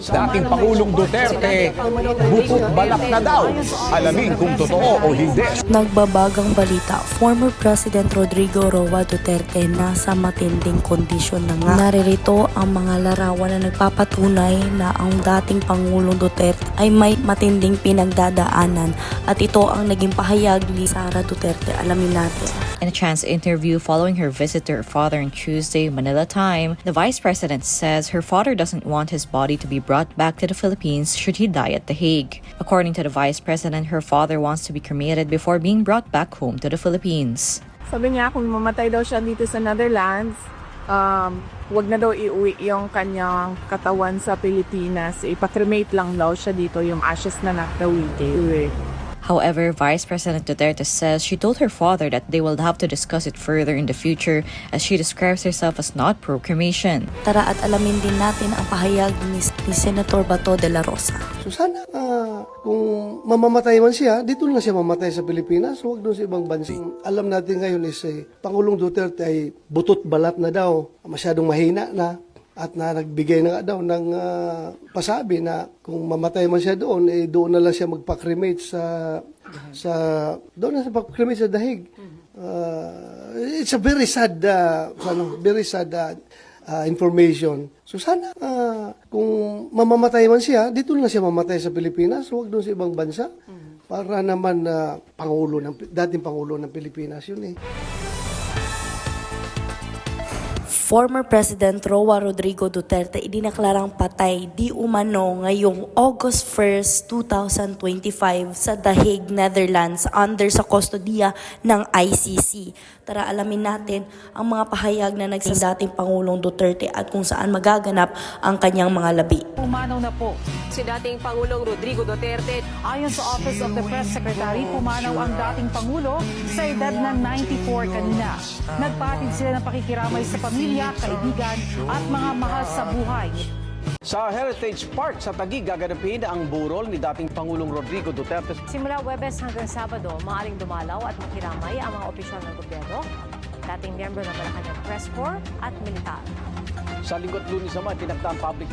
Dating Pangulong Duterte, bukod balak na daw. Alamin kung totoo o hindi. Nagbabagang balita, former President Rodrigo Roa Duterte nasa matinding kondisyon na nga. Naririto ang mga larawan na nagpapatunay na ang dating Pangulong Duterte ay may matinding pinagdadaanan at ito ang naging pahayag ni Sara Duterte. Alamin natin. In a chance interview following her visit to her father on Tuesday, Manila time, the vice president says her father doesn't want his body to be brought back to the Philippines should he die at The Hague. According to the vice president, her father wants to be cremated before being brought back home to the Philippines. Sabi niya kung mamatay daw siya dito sa Netherlands, um, wag na daw iuwi yung kanyang katawan sa Pilipinas. Ipakremate lang daw siya dito yung ashes na nakawiti. However, Vice President Duterte says she told her father that they will have to discuss it further in the future as she describes herself as not pro cremation. Tara at alamin din natin ang pahayag ni, ni Senator Bato de la Rosa. So sana ah, kung mamamatay man siya, dito lang siya mamatay sa Pilipinas, huwag doon sa ibang bansa. Alam natin ngayon is eh, Pangulong Duterte ay butot balat na daw, masyadong mahina na at na nagbigay na daw ng ah, pasabi na kung mamatay man siya doon, eh doon na lang siya magpa-cremate sa sa doon na siya magpa-cremate sa dahig. Ah, it's a very sad uh, ano, very sad ah, ah, information. So sana ah, kung mamamatay man siya, dito lang siya mamatay sa Pilipinas, huwag doon sa ibang bansa. Para naman na pangulo ng dating pangulo ng Pilipinas yun eh. Former President Roa Rodrigo Duterte idineklarang patay di umano ngayong August 1st, 2025 sa The Hague, Netherlands under sa kustodiya ng ICC. Tara alamin natin ang mga pahayag na naging dating Pangulong Duterte at kung saan magaganap ang kanyang mga labi. Pumanaw na po. Si dating Pangulong Rodrigo Duterte Ayon sa Office of the Press Secretary, pumanaw ang dating Pangulo sa edad na 94 kanina. Nagpatid sila ng pakikiramay sa pamilya, kaibigan at mga mahal sa buhay. Sa Heritage Park sa Taguig gaganapin ang burol ni dating Pangulong Rodrigo Duterte. Simula Webes hanggang Sabado, maaring dumalaw at makiramay ang mga opisyal ng gobyerno, dating miyembro ng Malacanang Press Corps at militar. Sa linggo at lunes naman, tinakda ang public